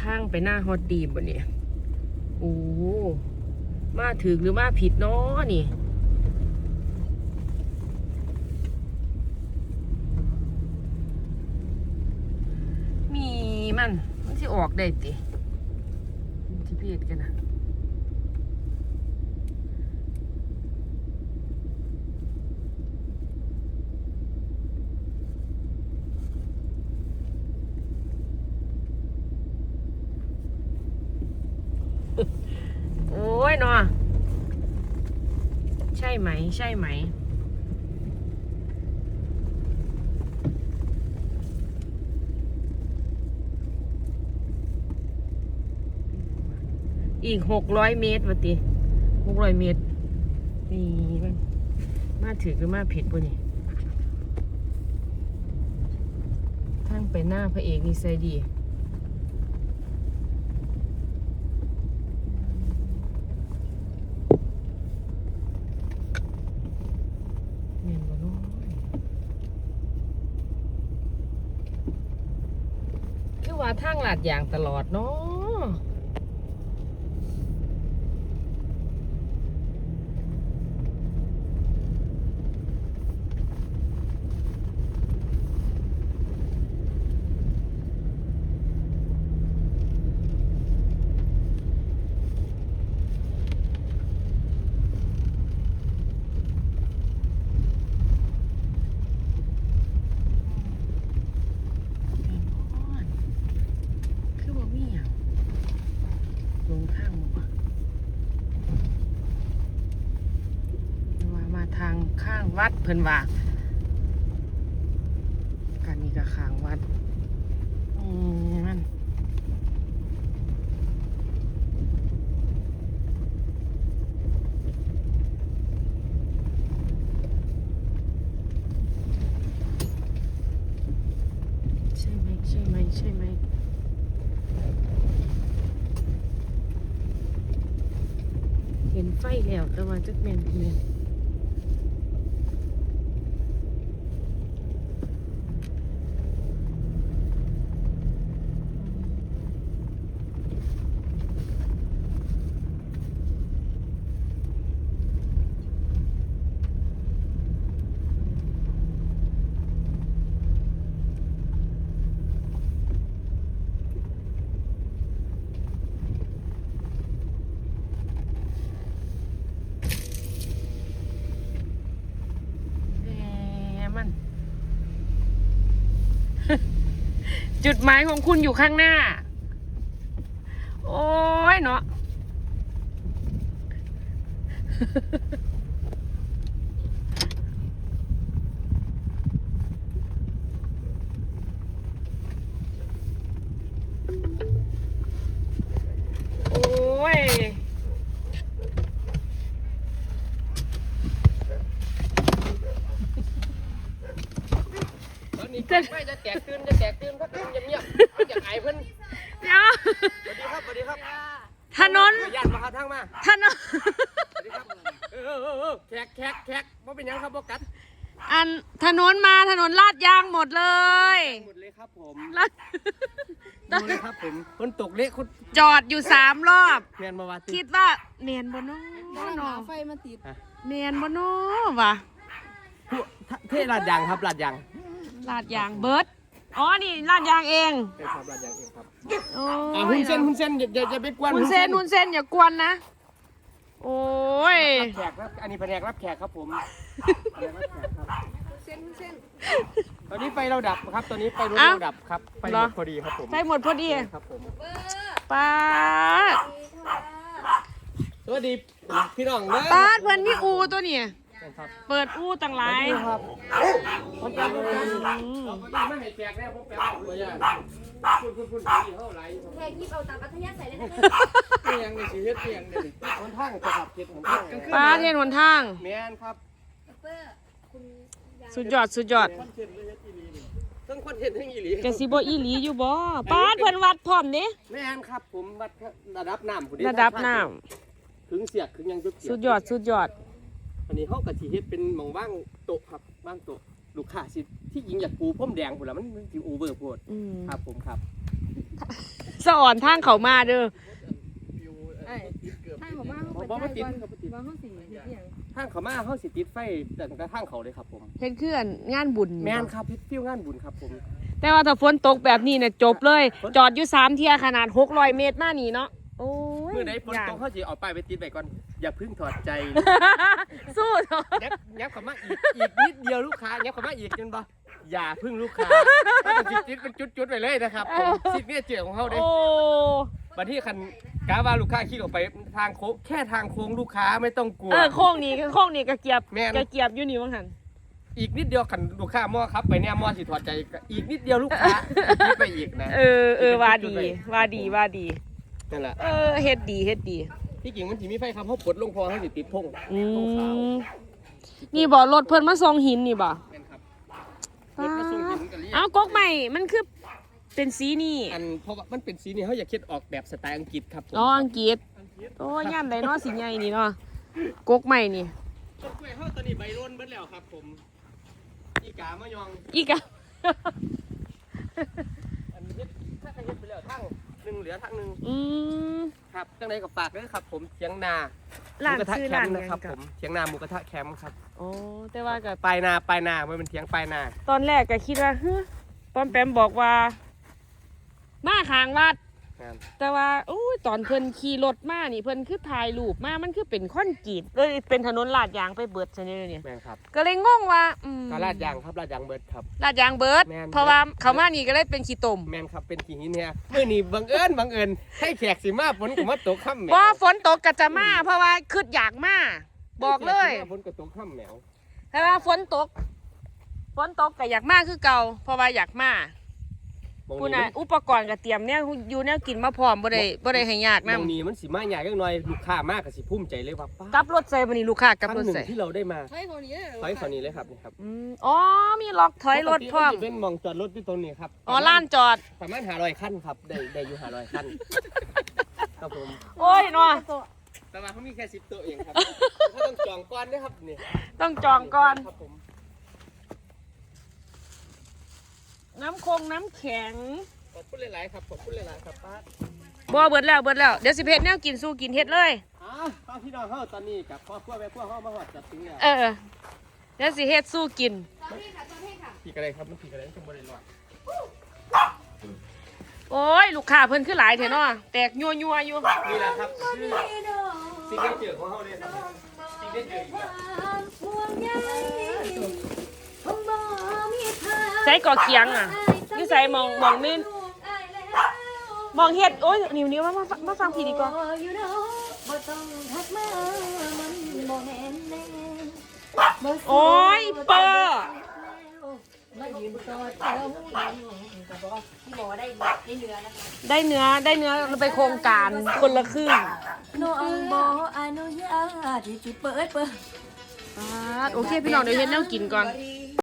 ข้างไปหน้าฮอตดีบ่เนี่ยโอ้มาถึกหรือมาผิดเนาะนี่มีมัน มันที่ออกได้ติที่เพจกันนะโอ้ ยเนาะใช่ไหม ใช่ไหม อีกหกร้อยเมตรวะติหกร้อยเมตร นี่มันมาถือหรือมาผิดปะนี่ทางไปหน้าพระเอกนี่ใส่ดี แม่นบ่เนาะคือว่า ทางลาดยางตลอดเนาะ คือบ่มีหยังลงข้างบ่วะว่ามาทาง ข้างวัดเพิ่นว่ากันนี่ก็ข้างวัดนี่มันใช่ไหมใช่ไหมใช่ไหมเห็นไฟแล้วแต่ว่าจักแม่นบ่แม่นแหมมัน จุดหมายของคุณอยู่ข้างหน้า โอ้ยเนาะ โอ้ย ตอ นนี้ไม่จะแตกตื่นจะแตกตื่นพักตื่นเงียบๆเอาจากไอ้เพิ่นเดี๋ยวสวัสดีครับสวัสดีครับถนนญาติมาหาทางมาถนนสวัสดีครับเออเออเออเออแขกแขกแขกว่าเป็นหยังครับบ่กัดอันถนนมาถนนลาดยางหมดเลยหมดเลยครับผมลาดดูเลยครับผมคนตกเละคนจอดอยู่สามรอบเมียนมาวาติคิดว่าเนียนบนน้ด้านอหาไฟมาติดเนียนบนน้อวะผู้เทลาดยางครับลาดยาง ลาดยางเบิร์ดอ๋อ นี่ลาดยางเองเป็นครับลาดยางเองครับโอ้อ่ายหุ้นเส้นหุ้นเส้นอย่าอย่าอย่าไปกวนหุ่นเส้นหุ่นเส้นอย่ากวนนะ โอ้ย รับแขกครับอันนี้แผนกรับแขกครับผมแผนกรับแขกครับเส้นเส้นตอนนี้ไฟเราดับครับตอนนี้ไฟรถอ้าวเราดับครับไฟเหรรอถพอดีครับผมใช่หมดพอดีครับผมเบอร์ป้าดสวัสดีพี่น้องเด้อป้าดเพิ่นมีอูตัวเนี่ย ครับเปิดอู้ตั้งหลายครับผมจะรู้กันอืมไม่ให้แจกแน่ผมแปลาตัวอย่างคุณคุณคุณที่เขาไหลแค่ยิบเอาตามอัธยาศัยเลยเตียงในชีวิตเตียงในคนทางจะขับเก็บของทางป้าเทียนหนทางแมนครับสุดยอดสุดยอดต์เลยอีหลีนี่ทั้งคอนเทนต์ทั้งอีหลีกสิบอีหลีอยู่บ่ป้าเพิ่นวัดพร้อมเด้แมนครับผมวัดระดับน้ำระดับน้ำถึงเสียกถึงยังจุดเสียกสุดยอดสุดยอด อันนี้เฮากะสิเฮ็ดเป็นหม่องว่างโต๊ะครับว่างโต๊ะลูกค้าสิที่หญิงอยากปูพรมแดงพุ่นล่ะมันมันสิโอเวอร์โพดอืมครับผมครับสะอ่อนทางเขามาเด้อไอ้ทางของมาเขาบ่เปิดบ่ได้ติดก่อนครับบ่ติดว่าเขาสิเฮ็ดอิหยังทางเขามาเขาสิติดไฟแต่ตั้งแต่ทางเขาเลยครับผม เฮ็ดคืออันงานบุญแม่นครับเฮ็ดฟิวงานบุญครับผม แต่ว่าถ้าฝนตกแบบนี้เนี่ยจบเลย จอดอยู่สามเที่ยขนาด 600 เมตรมานี่เนาะ โอ้ยเมื่อใดฝนย่างตกเขาสิเอาป้ายไปติดไว้ก่อน อย่าเพึ่งถอดใจสู้เถอะยับยับเข้ามาอีกอีกนิดเดียวลูกค้ายับเข้ามาอีกจนบ่อย่าเพึ่งลูกค้าเขาจะติดเป็นจุดๆไปเลยนะครับผมสิเนี่ยเจียของเขาเด้โอ้บัดที่คันกาว่าลูกค้าขี่ออกไปทางโค้งแค่ทางโค้งลูกค้าไม่ต้องกลัว เออโค้งนี้โค้งนี้กระเกียบแม่น กระเกียบอยู่นี่ว่าหั่นอีกนิดเดียวคันลูกค้าหม้อครับไปเนี่ยหม้อสิถอดใจก็อีกนิดเดียวลูกค้าคิดไปอีกนะ เออเออว่าดีว่าดีว่าดี นั่นแหละเออเฮ็ดดีเฮ็ดดี ที่จริงมันสิมีไฟครับเขาปลดลงพอเขาสิติดพงอืพงขาวมนี่บ่รถเพิ่นมาส่งหินนี่บ่แม่นครับรถมาส่งหินกันเรียกเอ้ากกใหม่มันคือเป็นสีนี่อันเพราะว่ามันเป็นสีนี่เขาอยากคิดออกแบบสไตล์อังกฤษครับผมอ๋ออังกฤษโอ้ย่ามใดเนาะสีใหญ่นี่เนาะกกใหม่นี่ ต้นกล้วยเขาตอนนี้ใบร่นเบิดแล้วครับผมอีกามายองอีกอะอันนี้ถ้าใครเฮ็ดไปแล้วทั้งห นึ่งเหลือทั้งหนึ่งอืมครับจังไดก็ฝากด้วยครับ ผมเทียงนาร้านหมูกระทะชื่อแคร้านมป์หยันะงครับกัผบมเทียงนาหมูกระทะแคมป์ครับโอ้แต่ว่าก็ปลายนาปลายนามันเป็นเทียงปลายนาตอนแรกก็คิดว่าเฮ้ยป้อมแปมบอกว่า มาข้างวัด งานแต่ว่าอู้ยตอนเพิ่นขี่รถมานี่เพิ่นคือถ่ายรูปมามันคือเป็นคอนกรีตเลยเป็นถนนลาดยางไปเบิดซะเนี่ยเนี่ยแม่นครับก็เลยงงว่าอืมก็ลาดยางครับลาดยางเบิดครับ ลาดยางเบิด แม่น เพราะว่าเขามานี่ก็เลยเป็นขี้ตมแม่นครับเป็นขีหินเนี่ยมื่อนี้บังเอิญบังเอิญให้แขกสิมาฝนก็มาตกค่ำแหมวว่าฝนตกก็จะมาเพราะว่าคืดอยากมาบอกเลยฝนก็ตกค่ำแหมวแต่ว่าฝนตก ฝนตกก็อยากมาคือเก่าเพราะว่าอยากมา บางคุณนี้น่ะอุปกรณ์ก็เตรียมเนี่ยอยู่แนวกินมาพร้อมบ่ได้บ่ได้ให้ยากบางนำนี้มันสิมาใหญ่ยังน้อยลูกค้ามากก็สิภูมิใจเลยว่าป้ากับรถใส่บัดนี้ลูกค้ากับครั้รงถหนึ่งใส่ที่เราได้มาเฮ้ยคนนี้ถอยขอนี้เลยครับนี่ครับอืมอ๋อมีล็อกถอยรถพร้อมปกตินจะเป็นหมองจอดรถที่ตรงนี้ครับอ๋อล้านจอด ประมาณหาร้อยขั้นครับได้ได้อยู่หาร้อยขั้นครับผมโอ้ยเนาะแต่ว่าเขามีแค่สิบตัวเองครับเขาต้องจองก่อนนะครับนี่ต้องจองก่อน ครับผม น้ำคงน้ำแข็งขอบคุณหลายๆครับขอบคุณหลายๆครับป้าบ่เบิดแล้วเบิดแล้วเดี๋ยวสิเพชรแนวกินสู้กินเฮ็ดเลยอ้าวป้าพี่น้องเฮาตอนนี้กับครอบครัวแม่ครัวเฮามาฮอดจัดถึงแล้วเออเดี๋ยวสิเฮ็ดสู้กินตอนนี้ค่ะตอนนี้ค่ะพี่กันเลยครับมันพี่กันเลยต้องบริรอดโอ้ยลูกค้าเพิ่นคือหลายแท้เนาะแตกยัวยัวๆอยู่นี่แหละครับคือสิ่งที่เจอของเฮาเลยครับสิ่งที่เจออีกแล้ว ใส่ก่อเคียงอะนี่ใส่มองมองนี่มองเฮ็ดโอ้ยนิ้วนิ้วมามาฟังมาฟังพี่ดีกว่าอยู่เนาะบ่ต้องทักมามันบ่แม่นแน่บ่โอ้ยเปอร์มายืนกอดเขาก็บอกว่าที่บอกว่าได้ได้เนื้อนะคะได้เนื้อได้เนื้อเราไปโครงการคนละครึ่งน้องบ่อนุญาตที่จะเปิดเปิดปาดโอเคพี่น้องเดี๋ยวเฮ็ดแนวกินก่อนรี